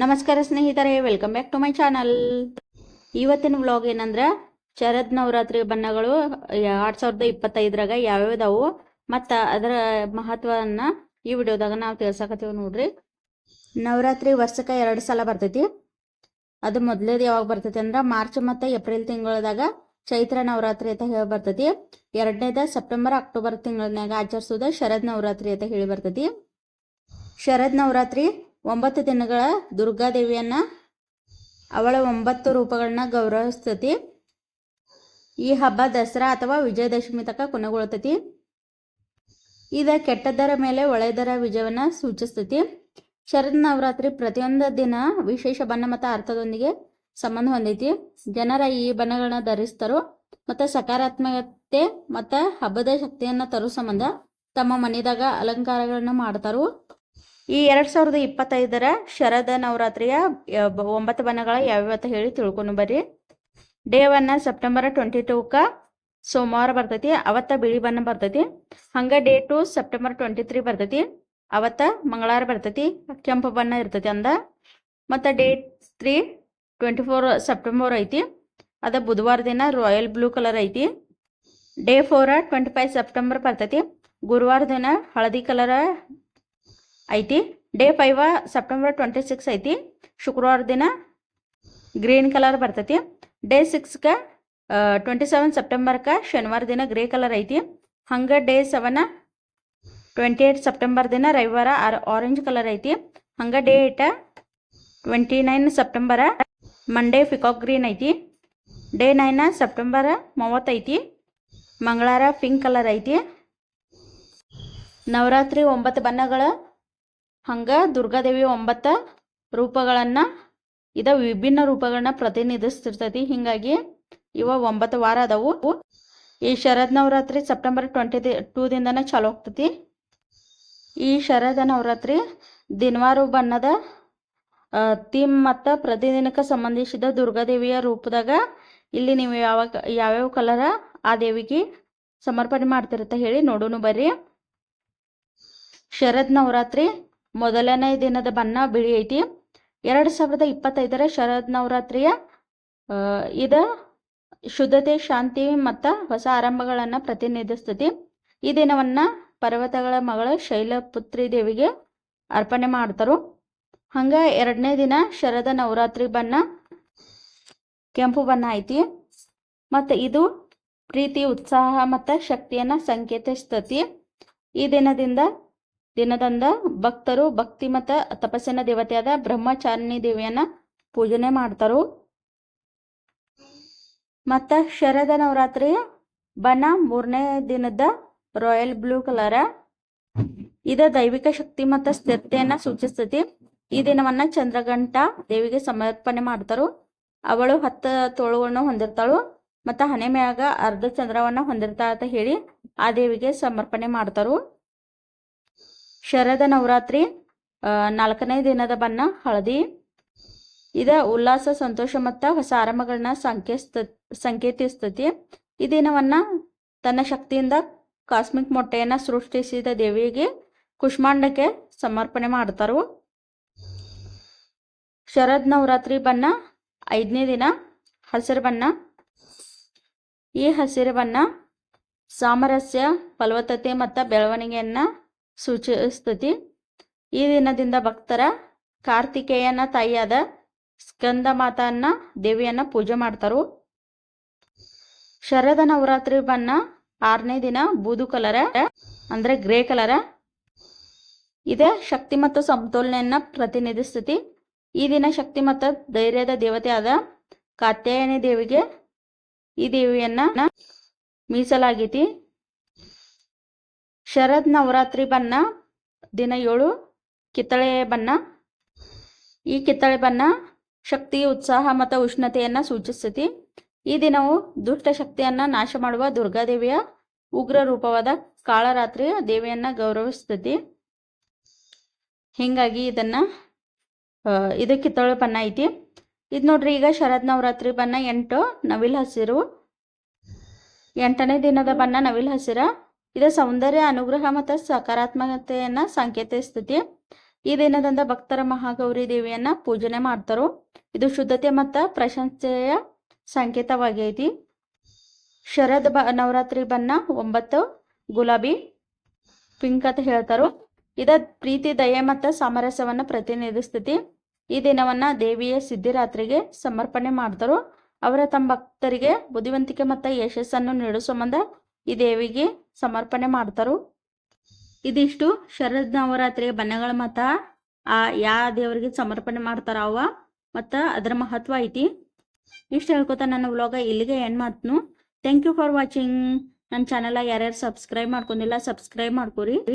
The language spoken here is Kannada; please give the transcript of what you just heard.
ನಮಸ್ಕಾರ ಸ್ನೇಹಿತರೆ welcome back to my channel ಇವತ್ತಿನ ವ್ಲಾಗ್ ಏನಂದ್ರೆ, ಶರದ್ ನವರಾತ್ರಿ ಬಣ್ಣಗಳು ಎರಡ್ ಸಾವಿರದ ಇಪ್ಪತ್ತೈದರಾಗ ಯಾವ್ಯಾವ್ದಾವು ಮತ್ತು ಅದರ ಮಹತ್ವವನ್ನ ಈ ವಿಡಿಯೋದಾಗ ನಾವು ತಿಳ್ಸಕತ್ತೀವಿ ನೋಡ್ರಿ. ನವರಾತ್ರಿ ವರ್ಷಕ್ಕೆ ಎರಡು ಸಲ ಬರ್ತೈತಿ. ಅದು ಮೊದಲೇದು ಯಾವಾಗ ಬರ್ತೈತಿ ಅಂದ್ರೆ, ಮಾರ್ಚ್ ಮತ್ತು ಏಪ್ರಿಲ್ ತಿಂಗಳದಾಗ ಚೈತ್ರ ನವರಾತ್ರಿ ಅಂತ ಹೇಳಿ ಬರ್ತೈತಿ. ಎರಡನೇದ ಸೆಪ್ಟೆಂಬರ್, ಅಕ್ಟೋಬರ್ ತಿಂಗಳನ್ಯಾಗ ಆಚರಿಸೋದ ಶರದ್ ನವರಾತ್ರಿ ಅಂತ ಹೇಳಿ ಬರ್ತೈತಿ. ಶರದ್ ನವರಾತ್ರಿ ಒಂಬತ್ತು ದಿನಗಳ ದುರ್ಗಾದೇವಿಯನ್ನ ಅವಳ ಒಂಬತ್ತು ರೂಪಗಳನ್ನ ಗೌರವಿಸ್ತತಿ. ಈ ಹಬ್ಬ ದಸರಾ ಅಥವಾ ವಿಜಯದಶಮಿ ತನಕ ಕೊನೆಗೊಳ್ತತಿ. ಇದ ಕೆಟ್ಟದರ ಮೇಲೆ ಒಳ್ಳೆಯದರ ವಿಜಯವನ್ನ ಸೂಚಿಸ್ತತಿ. ಶರದ್ ನವರಾತ್ರಿ ಪ್ರತಿಯೊಂದು ದಿನ ವಿಶೇಷ ಬಣ್ಣ ಮತ್ತು ಅರ್ಥದೊಂದಿಗೆ ಸಂಬಂಧ ಹೊಂದೈತಿ. ಜನರ ಈ ಬಣ್ಣಗಳನ್ನ ಧರಿಸ್ತಾರೋ ಮತ್ತು ಸಕಾರಾತ್ಮಕತೆ ಮತ್ತು ಹಬ್ಬದ ಶಕ್ತಿಯನ್ನ ತರೋ ಸಂಬಂಧ ತಮ್ಮ ಮನೆದಾಗ ಅಲಂಕಾರಗಳನ್ನ ಮಾಡ್ತಾರೋ. ಈ ಎರಡ್ ಸಾವಿರದ ಇಪ್ಪತ್ತೈದರ ಶರದ ನವರಾತ್ರಿಯ ಒಂಬತ್ತು ಬಣ್ಣಗಳ ಯಾವ್ಯಾವ ಹೇಳಿ ತಿಳ್ಕೊಂಡು ಬರ್ರಿ. ಡೇ ಒನ್ ಸೆಪ್ಟೆಂಬರ್ ಟ್ವೆಂಟಿ ಟೂಕ ಸೋಮವಾರ ಬರ್ತೈತಿ, ಅವತ್ತ ಬಿಳಿ ಬಣ್ಣ ಬರ್ತೈತಿ. ಹಂಗ day two September twenty three ಬರ್ತೈತಿ, ಅವತ್ತ ಮಂಗಳವಾರ ಬರ್ತೈತಿ, ಕೆಂಪು ಬಣ್ಣ ಇರ್ತೈತಿ ಅಂದ. ಮತ್ತು day three twenty four September ಐತಿ, ಅದ ಬುಧವಾರ ದಿನ ರಾಯಲ್ ಬ್ಲೂ ಕಲರ್ ಐತಿ. Day four twenty five September ಬರ್ತೈತಿ, ಗುರುವಾರ ದಿನ ಹಳದಿ ಕಲರ್ ಐತಿ. Day five September twenty six ಐತಿ. ಶುಕ್ರವಾರ ದಿನ ಗ್ರೀನ್ ಕಲರ್ ಬರ್ತೈತಿ. ಡೇ ಸಿಕ್ಸ್ಗೆ ಟ್ವೆಂಟಿ ಸೆವೆನ್ ಸೆಪ್ಟೆಂಬರ್ಗೆ ಶನಿವಾರ ದಿನ ಗ್ರೇ ಕಲರ್ ಐತಿ. ಹಂಗೆ day seven twenty eight September ದಿನ ರವಿವಾರ ಆರ್ ಆರೆಂಜ್ ಕಲರ್ ಐತಿ. ಹಂಗೆ day eight twenty nine September Monday peacock green ಐತಿ ಡೇ ನೈನ ಸೆಪ್ಟೆಂಬರ್ ಮೂವತ್ತೈತಿ ಮಂಗಳವಾರ ಪಿಂಕ್ ಕಲರ್ ಐತಿ. ನವರಾತ್ರಿ ಒಂಬತ್ತು ಬಣ್ಣಗಳ ಹಂಗೆ ದುರ್ಗಾದೇವಿ ಒಂಬತ್ತು ರೂಪಗಳನ್ನು, ಇದ ವಿಭಿನ್ನ ರೂಪಗಳನ್ನ ಪ್ರತಿನಿಧಿಸ್ತಿರ್ತೈತಿ. ಹಿಂಗಾಗಿ ಇವ ಒಂಬತ್ತು ವಾರ ಅದಾವು. ಈ Sharad Navaratri September twenty two ದಿಂದನೇ ಚಾಲು ಆಗ್ತೈತಿ ಈ ಶರದ ನವರಾತ್ರಿ ದಿನವಾರು ಬಣ್ಣದ ಥೀಮ್ ಮತ್ತು ಪ್ರತಿದಿನಕ್ಕೆ ಸಂಬಂಧಿಸಿದ ದುರ್ಗಾದೇವಿಯ ರೂಪದಾಗ ಇಲ್ಲಿ ನೀವು ಯಾವ, ಯಾವ್ಯಾವ ಕಲರ ಆ ದೇವಿಗೆ ಸಮರ್ಪಣೆ ಮಾಡ್ತಿರತ್ತ ಹೇಳಿ ನೋಡೋಣ ಬರ್ರಿ. ಶರದ್ ನವರಾತ್ರಿ ಮೊದಲನೇ ದಿನದ ಬಣ್ಣ ಬಿಳಿ ಐತಿ. ಎರಡು ಸಾವಿರದ ಇಪ್ಪತ್ತೈದರ ಶರದ್ ನವರಾತ್ರಿಯ ಇದ ಶುದ್ಧತೆ, ಶಾಂತಿ ಮತ್ತು ಹೊಸ ಆರಂಭಗಳನ್ನು ಪ್ರತಿನಿಧಿಸ್ತತಿ. ಈ ದಿನವನ್ನ ಪರ್ವತಗಳ ಮಗಳ ಶೈಲಪುತ್ರಿ ದೇವಿಗೆ ಅರ್ಪಣೆ ಮಾಡ್ತಾರೋ. ಹಂಗ ಎರಡನೇ ದಿನ ಶರದ ನವರಾತ್ರಿ ಬಣ್ಣ ಕೆಂಪು ಬಣ್ಣ ಐತಿ. ಮತ್ತು ಇದು ಪ್ರೀತಿ, ಉತ್ಸಾಹ ಮತ್ತು ಶಕ್ತಿಯನ್ನು ಸಂಕೇತಿಸ್ತತಿ. ಈ ದಿನದಿಂದ ದಿನದಂದ ಭಕ್ತರು ಭಕ್ತಿ ಮತ್ತು ತಪಸ್ಸಿನ ದೇವತೆಯಾದ ಬ್ರಹ್ಮಚಾರಿಣಿ ದೇವಿಯನ್ನ ಪೂಜನೆ ಮಾಡ್ತಾರೋ. ಮತ್ತ ಶರದ ನವರಾತ್ರಿ ಬಣ್ಣ ಮೂರನೇ ದಿನದ ರಾಯಲ್ ಬ್ಲೂ ಕಲರ. ಇದ ದೈವಿಕ ಶಕ್ತಿ ಮತ್ತು ಸ್ಥಿರತೆಯನ್ನ ಸೂಚಿಸ್ತೈತಿ. ಈ ದಿನವನ್ನ ಚಂದ್ರಗಂಟ ದೇವಿಗೆ ಸಮರ್ಪಣೆ ಮಾಡ್ತಾರೋ. ಅವಳು ಹತ್ತು ತೋಳುಗಳನ್ನು ಹೊಂದಿರ್ತಾಳು ಮತ್ತ ಹಣೆ ಮ್ಯಾಗ ಅರ್ಧ ಚಂದ್ರವನ್ನ ಹೊಂದಿರ್ತಾ ಅಂತ ಹೇಳಿ ಆ ದೇವಿಗೆ ಸಮರ್ಪಣೆ ಮಾಡ್ತಾರೋ. ಶರದ ನವರಾತ್ರಿ ನಾಲ್ಕನೇ ದಿನದ ಬಣ್ಣ, ಹಳದಿ. ಇದ ಉಲ್ಲಾಸ, ಸಂತೋಷ ಮತ್ತು ಹೊಸ ಆರಂಭಗಳನ್ನ ಸಂಕೇತ ಸಂಕೇತಿಸ್ತತಿ. ಈ ದಿನವನ್ನ ತನ್ನ ಶಕ್ತಿಯಿಂದ ಕಾಸ್ಮಿಕ್ ಮೊಟ್ಟೆಯನ್ನು ಸೃಷ್ಟಿಸಿದ ದೇವಿಗೆ ಕುಷ್ಮಾಂಡಕ್ಕೆ ಸಮರ್ಪಣೆ ಮಾಡ್ತಾರೋ. ಶರದ್ ನವರಾತ್ರಿ ಬಣ್ಣ, ಐದನೇ ದಿನ, ಹಸಿರು ಬಣ್ಣ. ಈ ಹಸಿರು ಬಣ್ಣ ಸಾಮರಸ್ಯ, ಫಲವತ್ತತೆ ಮತ್ತು ಬೆಳವಣಿಗೆಯನ್ನು ಸೂಚಿಸ್ತತಿ ಈ ದಿನದಿಂದ ಭಕ್ತರ ಕಾರ್ತಿಕೇಯನ ತಾಯಿಯಾದ ಸ್ಕಂದ ಮಾತನ್ನ ದೇವಿಯನ್ನ ಪೂಜೆ ಮಾಡ್ತಾರೋ. ಶರದ ನವರಾತ್ರಿ ಬಣ್ಣ ಆರನೇ ದಿನ ಬೂದು ಕಲರ, ಅಂದ್ರೆ ಗ್ರೇ ಕಲರ. ಇದೇ ಶಕ್ತಿ ಮತ್ತು ಸಮತೋಲನೆಯನ್ನ ಪ್ರತಿನಿಧಿಸ್ತತಿ. ಈ ದಿನ ಶಕ್ತಿ ಮತ್ತು ಧೈರ್ಯದ ದೇವತೆ ಆದ ಕಾತ್ಯಾಯನಿ ದೇವಿಗೆ ಈ ದೇವಿಯನ್ನ ಮೀಸಲಾಗೈತಿ. ಶರದ್ ನವರಾತ್ರಿ ಬಣ್ಣ, ದಿನ ಏಳು, ಕಿತ್ತಳೆ ಬಣ್ಣ. ಈ ಕಿತ್ತಳೆ ಬಣ್ಣ ಶಕ್ತಿ, ಉತ್ಸಾಹ ಮತ್ತು ಉಷ್ಣತೆಯನ್ನು ಸೂಚಿಸ್ತೈತಿ. ಈ ದಿನವು ದುಷ್ಟ ಶಕ್ತಿಯನ್ನ ನಾಶ ಮಾಡುವ ದುರ್ಗಾದೇವಿಯ ಉಗ್ರ ರೂಪವಾದ ಕಾಳರಾತ್ರಿಯ ದೇವಿಯನ್ನ ಗೌರವಿಸ್ತೈತಿ. ಹಿಂಗಾಗಿ ಇದನ್ನ ಇದು ಕಿತ್ತಳೆ ಬಣ್ಣ ಐತಿ. ಇದು ನೋಡ್ರಿ ಈಗ ಶರದ್ ನವರಾತ್ರಿ ಬಣ್ಣ ಎಂಟು, ನವಿಲ್ ಹಸಿರು. ಎಂಟನೇ ದಿನದ ಬಣ್ಣ ನವಿಲ್ ಹಸಿರ. ಇದು ಸೌಂದರ್ಯ ಅನುಗ್ರಹ ಮತ್ತು ಸಕಾರಾತ್ಮಕತೆಯನ್ನು ಸಂಕೇತಿಸ್ತೈತಿ. ಈ ದಿನದಂದ ಭಕ್ತರ ಮಹಾಗೌರಿ ದೇವಿಯನ್ನ ಪೂಜನೆ ಮಾಡ್ತಾರೋ. ಇದು ಶುದ್ಧತೆ ಮತ್ತು ಪ್ರಶಂಸೆಯ ಸಂಕೇತವಾಗೈತಿ. ಶರದ್ ಬ ನವರಾತ್ರಿ ಬಣ್ಣ ಒಂಬತ್ತು, ಗುಲಾಬಿ ಪಿಂಕ್ ಅಂತ ಹೇಳ್ತಾರೋ. ಇದ ಪ್ರೀತಿ, ದಯೆ ಮತ್ತು ಸಾಮರಸ್ಯವನ್ನು ಪ್ರತಿನಿಧಿಸ್ತೈತಿ. ಈ ದಿನವನ್ನ ದೇವಿಯ ಸಿದ್ಧಿರಾತ್ರಿಗೆ ಸಮರ್ಪಣೆ ಮಾಡ್ತಾರೋ. ಅವರ ತಮ್ಮ ಭಕ್ತರಿಗೆ ಬುದ್ಧಿವಂತಿಕೆ ಮತ್ತು ಯಶಸ್ಸನ್ನು ನೀಡುವ ಸಂಬಂಧ ಈ ದೇವಿಗೆ ಸಮರ್ಪಣೆ ಮಾಡ್ತಾರು. ಇದಿಷ್ಟು ಶರದ್ ನವರಾತ್ರಿಯ ಬಣ್ಣಗಳ ಮತ ಆ ಯಾವ ದೇವರಿಗೆ ಸಮರ್ಪಣೆ ಮಾಡ್ತಾರ ಅವ ಮತ್ತು ಅದರ ಮಹತ್ವ ಐತಿ. ಇಷ್ಟು ಹೇಳ್ಕೊತ ನನ್ನ ವ್ಲಾಗ ಇಲ್ಲಿಗೆ ಎಂಡ್ ಮಾಡ್ತನು. ಥ್ಯಾಂಕ್ ಯು ಫಾರ್ ವಾಚಿಂಗ್ ನನ್ನ ಚಾನಲ್ ಯಾರ್ಯಾರು ಸಬ್ಸ್ಕ್ರೈಬ್ ಮಾಡ್ಕೊಂಡಿಲ್ಲ ಸಬ್ಸ್ಕ್ರೈಬ್ ಮಾಡ್ಕೊರಿ.